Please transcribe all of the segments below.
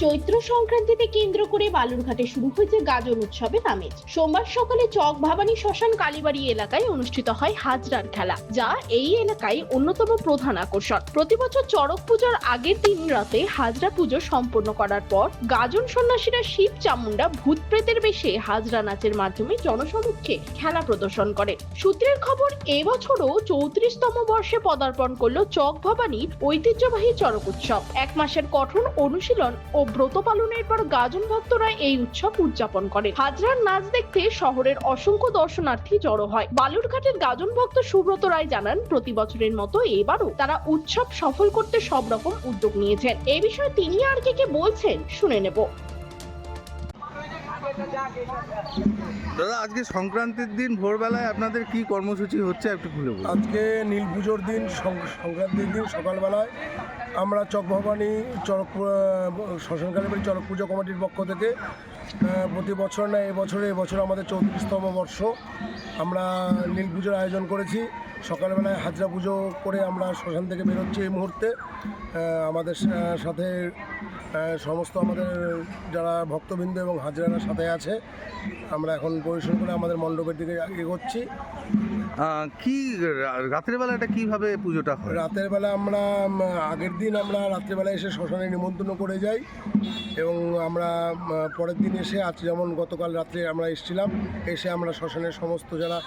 চৈত্র সংক্রান্তিতে কেন্দ্র করে বালুরঘাটে শুরু হয়েছে গাজন উৎসবের আমেজ সোমবার সকালে চক ভাবানী শ্মশান কালীবাড়ি এলাকায় অনুষ্ঠিত হয় হাজরার খেলা, যা এই এলাকায় অন্যতম প্রধান আকর্ষণ। প্রতি বছর চড়ক পুজোর আগের দিন রাতে হাজরা পুজো সম্পন্ন করার পর গাজন সন্ন্যাসীরা শিব চামুন্ডা ভূত প্রেতের বেশে হাজরা নাচের মাধ্যমে জনসমক্ষে খেলা প্রদর্শন করে। সূত্রের খবর এবছরও চৌত্রিশতম বর্ষে পদার্পণ করল চক ভবানীর ঐতিহ্যবাহী চড়ক উৎসব। এক মাসের কঠোর অনুশীলন ও ব্রত পালনের পর গাজন ভক্তরা এই উৎসব উদযাপন করে। হাজরার নাচ দেখতে শহরের অসংখ্য দর্শনার্থী জড়ো হয়। বালুরঘাটের গাজন ভক্ত সুব্রত রায় জানান, প্রতি বছরের মতো এবারও তারা উৎসব সফল করতে সব রকম উদ্যোগ নিয়েছেন। এ বিষয়ে তিনি আর কে কে বলছেন শুনে নেব। দাদা, আজকে সংক্রান্তির দিন ভোরবেলায় আপনাদের কি কর্মসূচি হচ্ছে একটু খুলে বলুন। আজকে নীল পুজোর দিন সংক্রান্তির দিন সকালবেলায় আমরা চক ভবানী চড়ক শ্মশানকালী বাড়ি চড়ক পুজো কমিটির পক্ষ থেকে প্রতি বছর না এবছরে এবছর আমাদের চৌত্রিশতম বর্ষ আমরা নীল পুজোর আয়োজন করেছি। সকালবেলায় হাজরা পুজো করে আমরা শ্মশান থেকে বেরোচ্ছি এই মুহূর্তে। আমাদের সাথে সমস্ত আমাদের যারা ভক্তবৃন্দ এবং হাজরারা সাথে আছে আমরা এখন পরিশ্রম করে আমাদের মণ্ডপের দিকে এগোচ্ছি। কি রাতের বেলা এটা কীভাবে পুজোটা হয়? রাতের বেলা আমরা আগের দিন আমরা রাত্রেবেলা এসে শ্মশানে নিমন্ত্রণ করে যাই এবং আমরা পরের দিন এসে আজ যেমন গতকাল রাত্রে আমরা এসেছিলাম এসে আমরা শ্মশানের সমস্ত যারা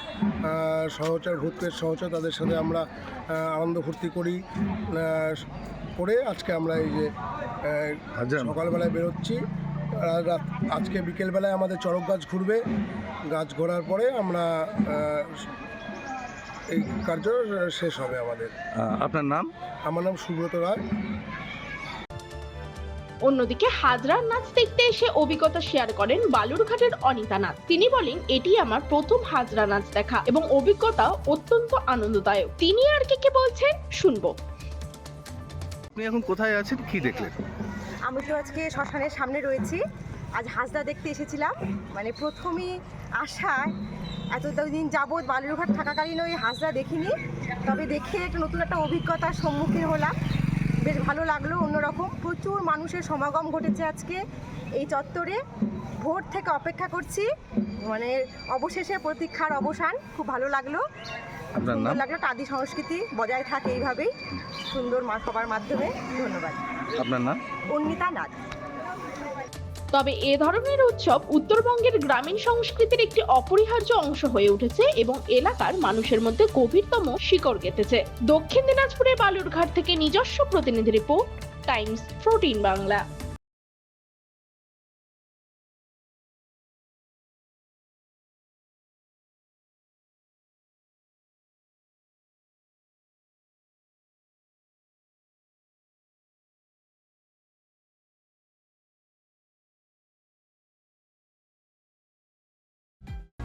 সহচর ভূতের সহচর তাদের সাথে আমরা আনন্দ ফুর্তি করি করে আজকে আমরা এই যে হাজরা সকালবেলায় বেরোচ্ছি। আজকে বিকেলবেলায় আমাদের চড়ক গাছ ঘুরবে। গাছ ঘোরার পরে আমরা এই কার্য শেষ হবে আমাদের। আপনার নাম? আমার নাম সুব্রত রায়। অন্যদিকে হাজরার নাচ দেখতে এসে অভিজ্ঞতা শেয়ার করেন বালুরঘাটের অনিতা নাথ। তিনি বলেন এটি আমার প্রথম হাজরা নাচ দেখা এবং অভিজ্ঞতা অত্যন্ত আনন্দদায়ক। তিনি আর কে কে বলছেন শুনব। আপনি এখন কোথায় আছেন? কি দেখলেন? আমি তো আজকে শ্মশানের সামনে রয়েছি। আজ হাজরা দেখতে এসেছিলাম। মানে প্রথমেই আসা এত দিন যাবৎ বালুরঘাট থাকাকালীন ওই হাজরা দেখিনি। তবে দেখে একটা নতুন একটা অভিজ্ঞতার সম্মুখীন হলাম। বেশ ভালো লাগল অন্যরকম। প্রচুর মানুষের সমাগম ঘটেছে আজকে এই চত্বরে। ভোর থেকে অপেক্ষা করছি। মানে অবশেষে প্রতীক্ষার অবসান খুব ভালো লাগল। আপনার নাম? লাগল আদি সংস্কৃতি বজায় থাকে এইভাবেই। সুন্দর মা সবার মাধ্যমে ধন্যবাদ। আপনার নাম? অন্বিতা নাথ। তবে এ ধরনের উৎসব উত্তরবঙ্গের গ্রামীণ সংস্কৃতির একটি অপরিহার্য অংশ হয়ে উঠেছে এবং এলাকার মানুষের মধ্যে গভীরতম শিকড় গেঁথেছে। দক্ষিণ দিনাজপুরের বালুরঘাট থেকে নিজস্ব প্রতিনিধি রিপোর্ট টাইমস প্রোটিন বাংলা।